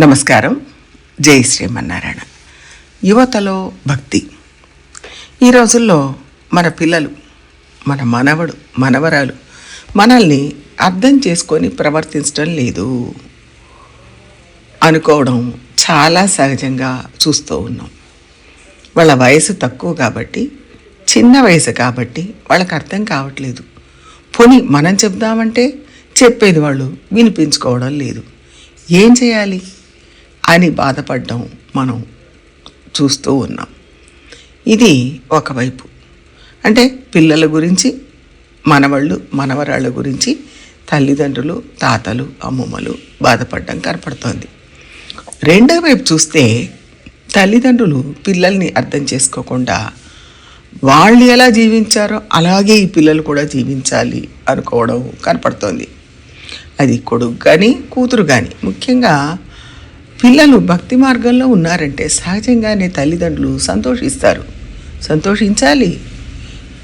నమస్కారం. జై శ్రీమన్నారాయణ. యువతలో భక్తి. ఈ రోజుల్లో మన పిల్లలు మన మనవడు మనవరాలు మనల్ని అర్థం చేసుకొని ప్రవర్తించడం లేదు. అనుకోవడం చాలా సహజంగా చూస్తూ ఉన్నాం. వాళ్ళ వయసు తక్కువ కాబట్టి చిన్న వయసు కాబట్టి వాళ్ళకి అర్థం కావట్లేదు. పోనీ మనం చెప్దామంటే చెప్పేది వాళ్ళు వినిపించుకోవడం లేదు. ఏం చేయాలి? అని బాధపడడం మనం చూస్తూ ఉన్నాం. ఇది ఒకవైపు అంటే పిల్లల గురించి మనవాళ్ళు మనవరాళ్ళ గురించి తల్లిదండ్రులు తాతలు అమ్మమ్మలు బాధపడడం కనపడుతోంది. రెండో వైపు చూస్తే తల్లిదండ్రులు పిల్లల్ని అర్థం చేసుకోకుండా వాళ్ళు ఎలా జీవించారో అలాగే ఈ పిల్లలు కూడా జీవించాలి అనుకోవడం కనపడుతోంది. అది కొడుకు కానీ కూతురు కానీ ముఖ్యంగా పిల్లలు భక్తి మార్గంలో ఉన్నారంటే సహజంగానే తల్లిదండ్రులు సంతోషిస్తారు. సంతోషించాలి.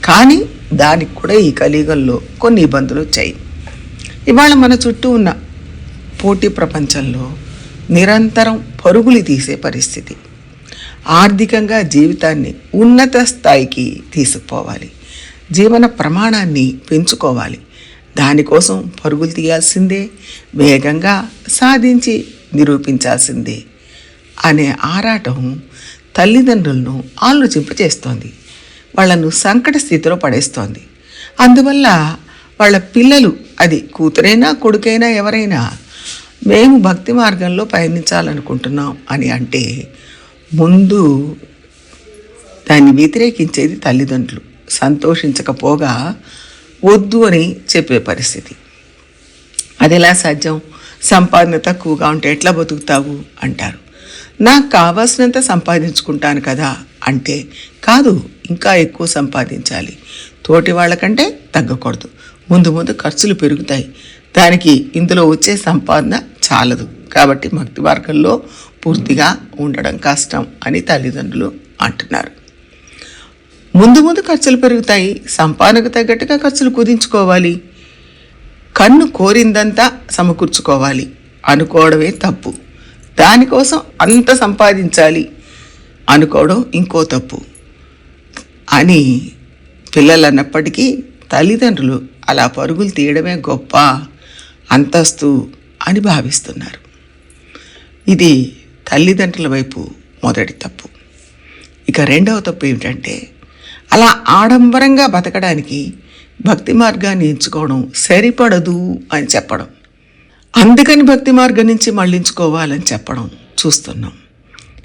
కానీ దానికి కూడా ఈ కలియుగంలో కొన్ని ఇబ్బందులు వచ్చాయి. ఇవాళ మన చుట్టూ ఉన్న పోటీ ప్రపంచంలో నిరంతరం పరుగులు తీసే పరిస్థితి. ఆర్థికంగా జీవితాన్ని ఉన్నత స్థాయికి తీసుకుపోవాలి. జీవన ప్రమాణాన్ని పెంచుకోవాలి. దానికోసం పరుగులు తీయాల్సిందే. వేగంగా సాధించి నిరూపించాల్సిందే అనే ఆరాటం తల్లిదండ్రులను ఆలోచింపచేస్తోంది వాళ్ళను సంకట స్థితిలో పడేస్తోంది. అందువల్ల వాళ్ళ పిల్లలు అది కూతురైనా కొడుకైనా ఎవరైనా మేము భక్తి మార్గంలో పయనించాలనుకుంటున్నాం అని అంటే ముందు దాన్ని వ్యతిరేకించేది తల్లిదండ్రులు. సంతోషించకపోగా వద్దు అని చెప్పే పరిస్థితి. అది ఎలా సాధ్యం? సంపాదన తక్కువగా ఉంటే ఎట్లా బతుకుతావు? అంటారు. నాకు కావాల్సినంత సంపాదించుకుంటాను కదా? అంటే కాదు ఇంకా ఎక్కువ సంపాదించాలి. తోటి వాళ్ళకంటే తగ్గకూడదు. ముందు ముందు ఖర్చులు పెరుగుతాయి. దానికి ఇందులో వచ్చే సంపాదన చాలదు. కాబట్టి భక్తి మార్గంలో పూర్తిగా ఉండడం కష్టం అని తల్లిదండ్రులు అంటున్నారు. ముందు ముందు ఖర్చులు పెరుగుతాయి. సంపాదనకు తగ్గట్టుగా ఖర్చులు కుదించుకోవాలి. కన్ను కోరిందంతా సమకూర్చుకోవాలి. అనుకోవడమే తప్పు. దానికోసం అంత సంపాదించాలి. అనుకోవడం ఇంకో తప్పు. అని పిల్లలు అన్నప్పటికీ తల్లిదండ్రులు అలా పరుగులు తీయడమే గొప్ప అంతస్తు అని భావిస్తున్నారు. ఇది తల్లిదండ్రుల వైపు మొదటి తప్పు. ఇక రెండవ తప్పు ఏమిటంటే అలా ఆడంబరంగా బతకడానికి భక్తి మార్గాన్ని ఎంచుకోవడం సరిపడదు అని చెప్పడం. అందుకని భక్తి మార్గం నుంచి మళ్ళించుకోవాలని చెప్పడం చూస్తున్నాం.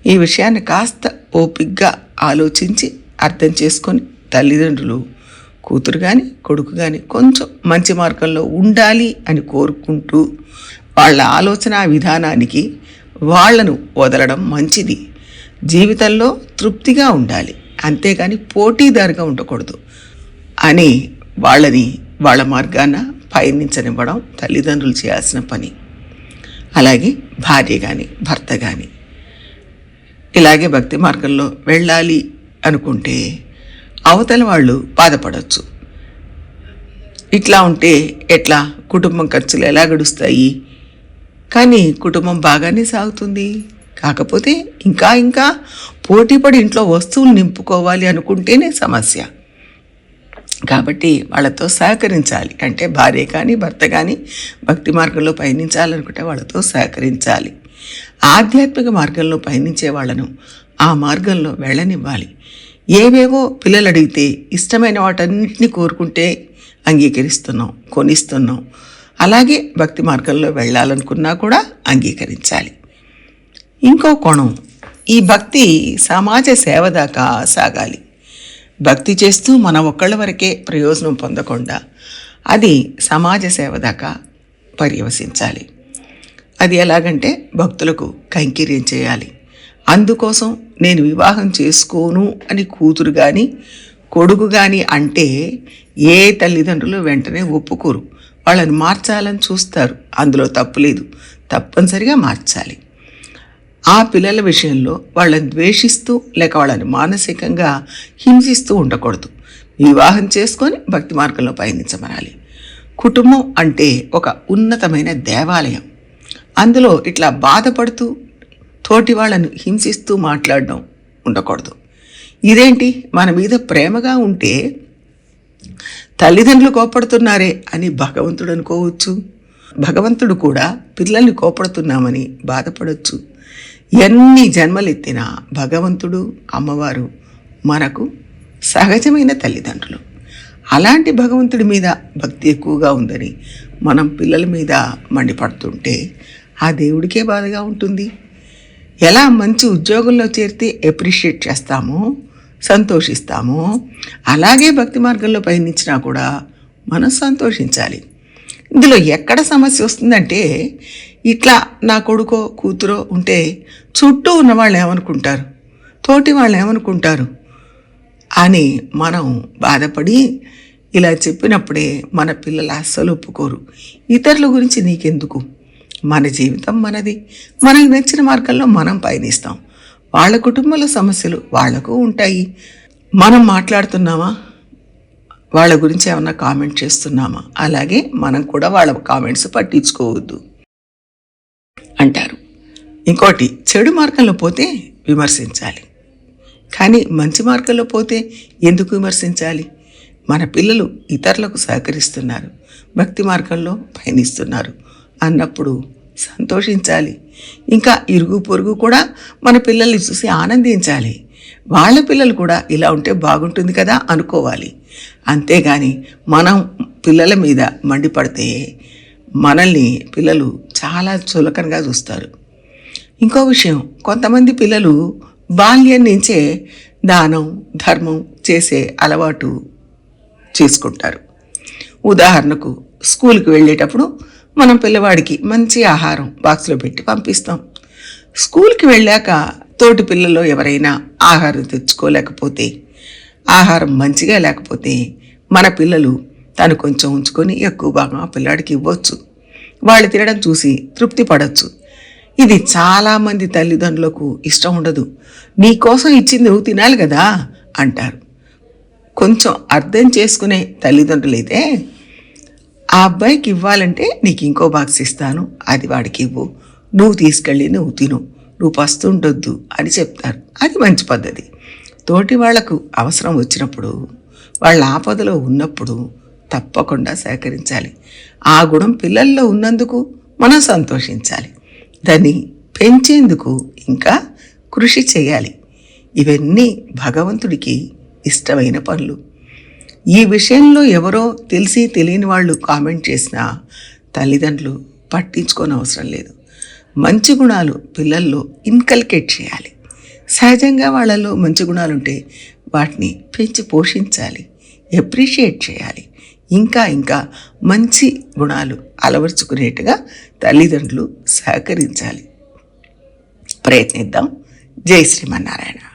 ఈ విషయాన్ని కాస్త ఓపిగ్గా ఆలోచించి అర్థం చేసుకొని తల్లిదండ్రులు కూతురు కానీ కొడుకు కానీ కొంచెం మంచి మార్గంలో ఉండాలి అని కోరుకుంటూ వాళ్ళ ఆలోచన విధానానికి వాళ్ళను వదలడం మంచిది. జీవితంలో తృప్తిగా ఉండాలి. అంతేగాని పోటీదారుగా ఉండకూడదు. అని వాళ్ళని వాళ్ళ మార్గాన పయనించనివ్వడం తల్లిదండ్రులు చేయాల్సిన పని. అలాగే భార్య కానీ భర్త కానీ ఇలాగే భక్తి మార్గంలో వెళ్ళాలి అనుకుంటే అవతల వాళ్ళు బాధపడవచ్చు ఇట్లా ఉంటే ఎట్లా? కుటుంబం ఖర్చులు ఎలా గడుస్తాయి? కానీ కుటుంబం బాగానే సాగుతుంది. కాకపోతే ఇంకా ఇంకా పోటీపడి ఇంట్లో వస్తువులు నింపుకోవాలి అనుకుంటేనే సమస్య. కాబట్టి వాళ్ళతో సహకరించాలి. అంటే భార్య కానీ భర్త కానీ భక్తి మార్గంలో పయనించాలనుకుంటే వాళ్ళతో సహకరించాలి. ఆధ్యాత్మిక మార్గంలో పయనించే వాళ్ళను ఆ మార్గంలో వెళ్ళనివ్వాలి. ఏవేవో పిల్లలు అడిగితే ఇష్టమైన వాటన్నిటిని కోరుకుంటే అంగీకరిస్తున్నాం కొనిస్తున్నాం. అలాగే భక్తి మార్గంలో వెళ్ళాలనుకున్నా కూడా అంగీకరించాలి. ఇంకో కోణం ఈ భక్తి సమాజ సేవ దాకా సాగాలి. భక్తి చేస్తూ మన ఒక్కళ్ళ వరకే ప్రయోజనం పొందకుండా అది సమాజ సేవ దాకా పర్యవసించాలి. అది ఎలాగంటే భక్తులకు కైంకర్యం చేయాలి. అందుకోసం నేను వివాహం చేసుకోను అని కూతురు కానీ కొడుకు కానీ అంటే ఏ తల్లిదండ్రులు వెంటనే ఒప్పుకోరు. వాళ్ళని మార్చాలని చూస్తారు. అందులో తప్పు లేదు. తప్పనిసరిగా మార్చాలి. ఆ పిల్లల విషయంలో వాళ్ళని ద్వేషిస్తూ లేక వాళ్ళని మానసికంగా హింసిస్తూ ఉండకూడదు. వివాహం చేసుకొని భక్తి మార్గంలో పయనించమనాలి. కుటుంబం అంటే ఒక ఉన్నతమైన దేవాలయం. అందులో ఇట్లా బాధపడుతూ తోటి వాళ్ళను హింసిస్తూ మాట్లాడడం ఉండకూడదు. ఇదేంటి? మన మీద ప్రేమగా ఉంటే తల్లిదండ్రులు కోపడుతున్నారే అని భగవంతుడు అనుకోవచ్చు. భగవంతుడు కూడా పిల్లల్ని కోపడుతున్నామని బాధపడవచ్చు ఎన్ని జన్మలెత్తినా భగవంతుడు అమ్మవారు మనకు సహజమైన తల్లిదండ్రులు. అలాంటి భగవంతుడి మీద భక్తి ఎక్కువగా ఉందని మనం పిల్లల మీద మండిపడుతుంటే ఆ దేవుడికే బాధగా ఉంటుంది. ఎలా మంచి ఉద్యోగంలో చేరితే ఎప్రిషియేట్ చేస్తామో సంతోషిస్తామో అలాగే భక్తి మార్గంలో పయనించినా కూడా మనం సంతోషించాలి. ఇందులో ఎక్కడ సమస్య వస్తుందంటే ఇట్లా నా కొడుకో కూతురో ఉంటే చుట్టూ ఉన్న వాళ్ళు ఏమనుకుంటారు? తోటి వాళ్ళు ఏమనుకుంటారు? అని మనం బాధపడి ఇలా చెప్పినప్పుడే మన పిల్లలు అస్సలు ఒప్పుకోరు. ఇతరుల గురించి నీకెందుకు? మన జీవితం మనది. మనకు నచ్చిన మార్గంలో మనం పయనిస్తాం. వాళ్ళ కుటుంబంలో సమస్యలు వాళ్ళకు ఉంటాయి. మనం మాట్లాడుతున్నామా? వాళ్ళ గురించి ఏమన్నా కామెంట్ చేస్తున్నామా? అలాగే మనం కూడా వాళ్ళ కామెంట్స్ పట్టించుకోవద్దు. అంటారు. ఇంకోటి చెడు మార్గంలో పోతే విమర్శించాలి. కానీ మంచి మార్గంలో పోతే ఎందుకు విమర్శించాలి? మన పిల్లలు ఇతరులకు సహకరిస్తున్నారు భక్తి మార్గంలో పయనిస్తున్నారు అన్నప్పుడు సంతోషించాలి. ఇంకా ఇరుగు పొరుగు కూడా మన పిల్లల్ని చూసి ఆనందించాలి. వాళ్ళ పిల్లలు కూడా ఇలా ఉంటే బాగుంటుంది కదా అనుకోవాలి. అంతేగాని మనం పిల్లల మీద మండిపడితే మనల్ని పిల్లలు చాలా చులకనగా చూస్తారు. ఇంకో విషయం కొంతమంది పిల్లలు బాల్యం నుంచే దానం ధర్మం చేసే అలవాటు చేసుకుంటారు. ఉదాహరణకు స్కూల్కి వెళ్ళేటప్పుడు మనం పిల్లవాడికి మంచి ఆహారం బాక్స్లో పెట్టి పంపిస్తాం. స్కూల్కి వెళ్ళాక తోటి పిల్లల్లో ఎవరైనా ఆహారం తెచ్చుకోలేకపోతే ఆహారం మంచిగా లేకపోతే మన పిల్లలు తను కొంచెం ఉంచుకొని ఎక్కువ భాగం ఆ పిల్లాడికి ఇవ్వచ్చు. వాళ్ళు తినడం చూసి తృప్తి పడవచ్చు ఇది చాలామంది తల్లిదండ్రులకు ఇష్టం ఉండదు. నీకోసం ఇచ్చింది నువ్వు తినాలి కదా అంటారు. కొంచెం అర్థం చేసుకునే తల్లిదండ్రులైతే ఆ అబ్బాయికి ఇవ్వాలంటే నీకు ఇంకో బాక్స్ ఇస్తాను. అది వాడికి ఇవ్వు. నువ్వు తీసుకెళ్ళి నువ్వు తిను. నువ్వు పస్తుండొద్దు అని చెప్తారు. అది మంచి పద్ధతి. తోటి వాళ్ళకు అవసరం వచ్చినప్పుడు వాళ్ళ ఆపదలో ఉన్నప్పుడు తప్పకుండా సహకరించాలి. ఆ గుణం పిల్లల్లో ఉన్నందుకు మనం సంతోషించాలి. దాన్ని పెంచేందుకు ఇంకా కృషి చేయాలి. ఇవన్నీ భగవంతుడికి ఇష్టమైన పనులు. ఈ విషయంలో ఎవరో తెలిసి తెలియని వాళ్ళు కామెంట్ చేసినా తల్లిదండ్రులు పట్టించుకోని అవసరం లేదు. మంచి గుణాలు పిల్లల్లో ఇన్కల్కేట్ చేయాలి. సహజంగా వాళ్ళలో మంచి గుణాలు ఉంటే వాటిని పెంచి పోషించాలి. ఎప్రిషియేట్ చేయాలి. ఇంకా ఇంకా మంచి గుణాలు అలవర్చుకునేట్టుగా తల్లిదండ్రులు సహకరించాలి. ప్రయత్నిద్దాం. జై శ్రీమన్నారాయణ.